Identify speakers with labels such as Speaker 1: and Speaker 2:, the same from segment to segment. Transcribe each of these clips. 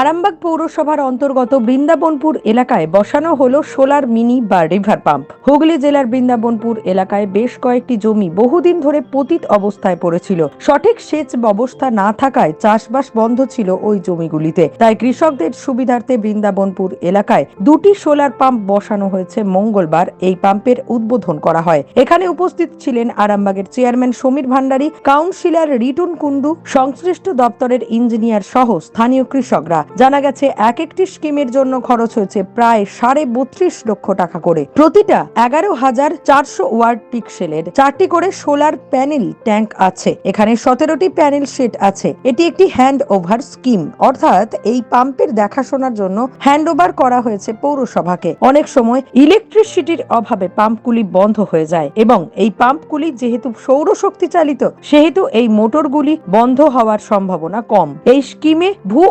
Speaker 1: আরামবাগ পৌরসভার অন্তর্গত বৃন্দাবনপুর এলাকায় বসানো হলো সোলার মিনি বা রিভার পাম্প। হুগলি জেলার বৃন্দাবনপুর এলাকায় বেশ কয়েকটি জমি বহুদিন ধরে পতিত অবস্থায় পড়েছিল। সঠিক সেচ ব্যবস্থা না থাকায় চাষবাস বন্ধ ছিল ওই জমিগুলিতে। তাই কৃষকদের সুবিধার্থে বৃন্দাবনপুর এলাকায় দুটি সোলার পাম্প বসানো হয়েছে মঙ্গলবার। এই পাম্পের উদ্বোধন করা হয়। এখানে উপস্থিত ছিলেন আরামবাগের চেয়ারম্যান সমীর ভান্ডারী, কাউন্সিলর রিটুন কুন্ডু সংশ্লিষ্ট দপ্তরের ইঞ্জিনিয়ার সহ স্থানীয় কৃষকরা। জানা গেছে এক একটি স্কিমের জন্য খরচ হয়েছে প্রায় সাড়ে বত্রিশ লক্ষ টাকা করে। প্রতিটা এগারো হাজার চারশো ওয়ার্ড পিক্সেলের চারটি করে সোলার প্যানেল ট্যাঙ্ক আছে। এখানে সতেরোটি প্যানেল সেট আছে। এটি একটি হ্যান্ড ওভার স্কিম। অর্থাৎ এই পাম্পের দেখাশোনার জন্য হ্যান্ড ওভার করা হয়েছে পৌরসভাকে। অনেক সময় ইলেকট্রিসিটির অভাবে পাম্পগুলি বন্ধ হয়ে যায় এবং এই পাম্পগুলি যেহেতু সৌরশক্তি চালিত, সেহেতু এই মোটরগুলি বন্ধ হওয়ার সম্ভাবনা কম। এই স্কিমে ভূ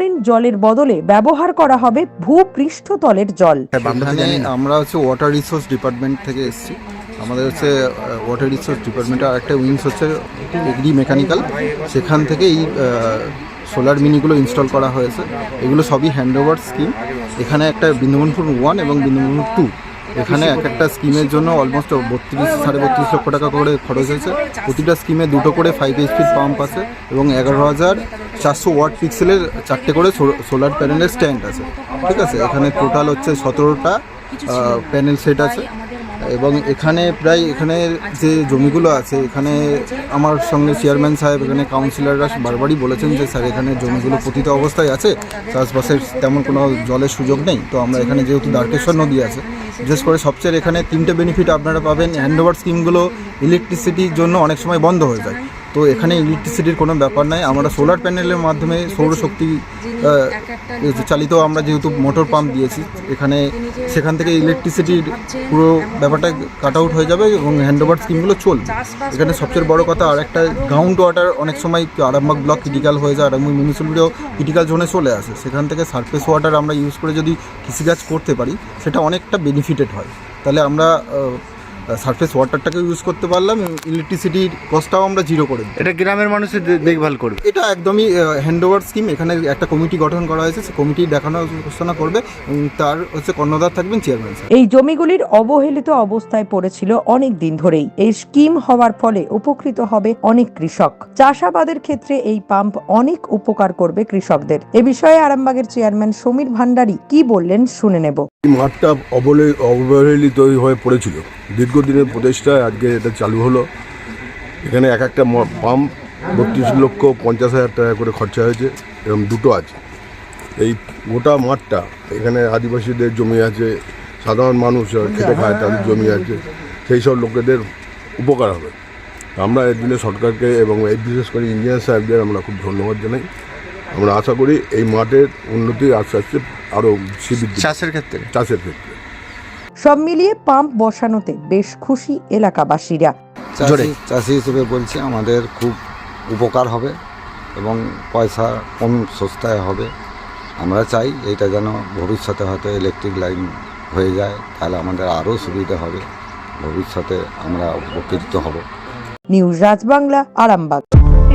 Speaker 1: অভ্যন্তরীণ জলের বদলে ব্যবহার করা হবে ভূপৃষ্ঠতলের জল।
Speaker 2: আমরা হচ্ছে ওয়াটার রিসোর্স ডিপার্টমেন্ট থেকে এসেছি। আমাদের হচ্ছে ওয়াটার রিসোর্স ডিপার্টমেন্টের আরেকটা উইংস হচ্ছে এগ্রি মেকানিক্যাল সেখান থেকে এই সোলার মিনিগুলো ইনস্টল করা হয়েছে। এগুলো সবই হ্যান্ড ওভার স্কিম এখানে একটা বৃন্দাবনপুর ওয়ান এবং বৃন্দাবনপুর টু এখানে এক একটা স্কিমের জন্য অলমোস্ট বত্রিশ সাড়ে বত্রিশ লক্ষ টাকা করে খরচ হয়েছে। প্রতিটা স্কিমে দুটো করে ফাইভ এইচপির পাম্প আছে এবং এগারো হাজার চারশো ওয়াট পিক্সেলের চারটে করে সোলার প্যানেলের স্ট্যান্ড আছে। ঠিক আছে? এখানে টোটাল হচ্ছে সতেরোটা প্যানেল সেট আছে। এবং এখানে প্রায় এখানে যে জমিগুলো আছে, এখানে আমার সঙ্গে চেয়ারম্যান সাহেব, এখানে কাউন্সিলররা বারবারই বলেছেন যে, স্যার, এখানে জমিগুলো পতিত অবস্থায় আছে। চাষবাসের তেমন কোনো জলের সুযোগ নেই। তো আমরা এখানে যেহেতু দ্বারকেশ্বর নদী আছে, বিশেষ করে সবচেয়ে এখানে তিনটে বেনিফিট আপনারা পাবেন। হ্যান্ডওভার স্কিমগুলো ইলেকট্রিসিটির জন্য অনেক সময় বন্ধ হয়ে যায়। তো এখানে ইলেকট্রিসিটির কোনো ব্যাপার নাই। আমরা সোলার প্যানেলের মাধ্যমে সৌরশক্তি চালিত আমরা যেহেতু মোটর পাম্প দিয়েছি, এখানে সেখান থেকে ইলেকট্রিসিটির পুরো ব্যাপারটা কাট আউট হয়ে যাবে এবং হ্যান্ডওভার স্কিমগুলো চলবে। এখানে সবচেয়ে বড় কথা আর একটা গ্রাউন্ড ওয়াটার অনেক সময় আরামবাগ ব্লক ক্রিটিক্যাল হয়ে যায়, আরামবাগ মিউনিসিপ্যালিটিও ক্রিটিক্যাল জোনে চলে আসে। সেখান থেকে সারফেস ওয়াটার আমরা ইউজ করে যদি কৃষিকাজ করতে পারি, সেটা অনেকটা বেনিফিটেড হয়। তাহলে আমরা সারফেস ওয়াটারটাকে ইউজ করতে পারলাম ইলেকট্রিসিটির কস্টটাও আমরা জিরো করে দিই
Speaker 3: এটা গ্রামের মানুষের দেখভাল করবে?
Speaker 2: এটা একদমই হ্যান্ড ওভার স্কিম এখানে একটা কমিটি গঠন করা হয়েছে সে কমিটি দেখানো ঘোষণা করবে তার হচ্ছে কর্ণধার থাকবেন চেয়ারম্যান স্যার
Speaker 1: এই জমিগুলির অবহেলিত অবস্থায় পড়েছিল অনেক দিন ধরেই। এই স্কিম হওয়ার ফলে উপকৃত হবে অনেক কৃষক। চাষাবাদের ক্ষেত্রে এই পাম্প অনেক উপকার করবে কৃষকদের। এ বিষয়ে আরামবাগের চেয়ারম্যান সমীর ভান্ডারী কি বললেন শুনে নেব।
Speaker 4: এই মাঠটা অবলে, অবহেলিত হয়ে পড়েছিল। দীর্ঘদিনের প্রচেষ্টায় আজকে এটা চালু হলো। এখানে এক একটা পাম্প বত্রিশ লক্ষ পঞ্চাশ হাজার টাকা করে খরচা হয়েছে এরকম দুটো আছে। এই গোটা মাঠটা, এখানে আদিবাসীদের জমি আছে, সাধারণ মানুষ খেতে খায় তাদের জমি আছে, সেই সব লোকেদের উপকার হবে। আমরা এর জন্য সরকারকে এবং এই বিশেষ করে ইঞ্জিনিয়ার সাহেবদের আমরা খুব ধন্যবাদ জানাই। আমরা আশা করি এই মাঠের উন্নতি আস্তে আস্তে আরও
Speaker 3: চাষের ক্ষেত্রে।
Speaker 4: চাষের ক্ষেত্রে।
Speaker 1: সব মিলিয়ে পাম্প বসানোতে বেশ খুশি এলাকাবাসীরা।
Speaker 5: চাষি হিসেবে বলছি আমাদের খুব উপকার হবে এবং পয়সা কম সস্তায় হবে। আমরা চাই এটা যেন ভবিষ্যতে হয়তো ইলেকট্রিক লাইন হয়ে যায় তাহলে আমাদের আরও সুবিধা হবে। ভবিষ্যতে আমরা উপকৃত হব।
Speaker 1: নিউজ রাজবাংলা আরামবাগ।